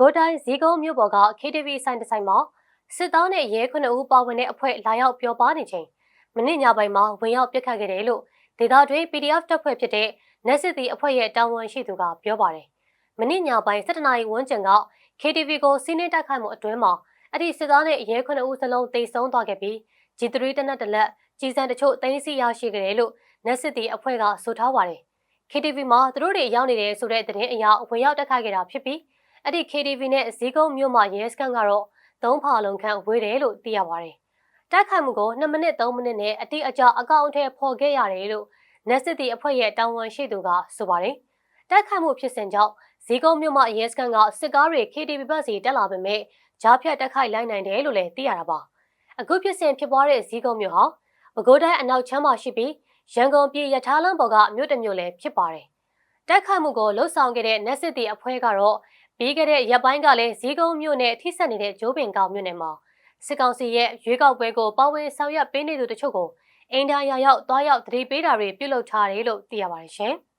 ကိုးတိုင်းဇီးကုန်းမြို့ပေါ်က KTV ဆိုင်တစ်ဆိုင်မှာစစ်သားနဲ့ရဲခုနှစ်ဦးပါဝင်တဲ့အဖွဲ့လာရောက်ပြောပါနေချိန်မနေ့ညပိုင်းမှာဝင်ရောက်ပစ်ခတ်ခဲ့တယ်လို့ဒေသတွင်း PDF တပ်ဖွဲ့ဖြစ်တဲ့နက်စစ်တီအဖွဲ့ရဲ့တာဝန်ရှိသူကပြောပါတယ်။မနေ့ညပိုင်း7:00နာရီဝန်းကျင်က KTV ကိုစီးနှင်းတိုက်ခိုက်မှုအတွင်းမှာအဲ့ဒီစစ်သားနဲ့ရဲခုနှစ်ဦးစလုံးတိတ်ဆုံးသွားခဲ့ပြီး G3 တနက်တလက်ကြီးစံတချို့သိမ်းဆီးရရှိခဲ့တယ်လို့နက်စစ်တီအဖွဲ့ကဆိုထားပါတယ်။ KTV မှာသူတို့တွေရောက်နေတယ်ဆိုတဲ့သတင်းအရဝင်ရောက်တက်ခိုက်ခဲ့တာဖြစ်ပြီး အဲ့ဒီ KTV နဲ့ဇီးကုန်းမြို့မှာရဲစခန်းကတော့သုံးဖာလုံးခန့်ဝေးတယ်လို့သိရပါတယ်။တိုက်ခိုက်မှုကို2မိနစ်3မိနစ်နဲ့အတိအကျအကောင့်အထည်ဖော်ခဲ့ရတယ်လို့နက်စစ်တီအဖွဲ့ရဲ့တာဝန်ရှိသူကဆိုပါတယ်။တိုက်ခိုက်မှုဖြစ်စဉ်ကြောင့်ဇီးကုန်းမြို့မှာရဲစခန်းကစစ်ကားတွေ KTV ဘက်စီတက်လာပေမဲ့ကြားဖြတ်တက်ခိုက်လိုက်နိုင်တယ်လို့လည်းသိရတာပါ။အခုဖြစ်စဉ်ဖြစ်ပွားတဲ့ဇီးကုန်းမြို့ဟာပဲခူးတိုင်းအနောက်ချမ်းမှာရှိပြီးရန်ကုန်ပြည်ရထားလမ်းပေါ်ကမြို့တစ်မြို့လည်းဖြစ်ပါတယ်။တိုက်ခိုက်မှုကိုလှုပ်ဆောင်ခဲ့တဲ့နက်စစ်တီအဖွဲ့ကတော့ ပြီးခဲ့တဲ့ရက်ပိုင်းကလည်းဇီးကုန်းမြို့နယ်ထိစပ်နေတဲ့ဂျိုးပင်ကောင်မြို့နယ်မှာစစ်ကောင်စီရဲ့ရွေးကောက်ပွဲကိုပါဝင်ဆောင်ရွက်ပေးနေသူတချို့ကိုအင်ဒါရာရောက်တွားရောက်တတိပေးတာတွေပြုလုပ်ထားတယ်လို့သိရပါတယ်ရှင်။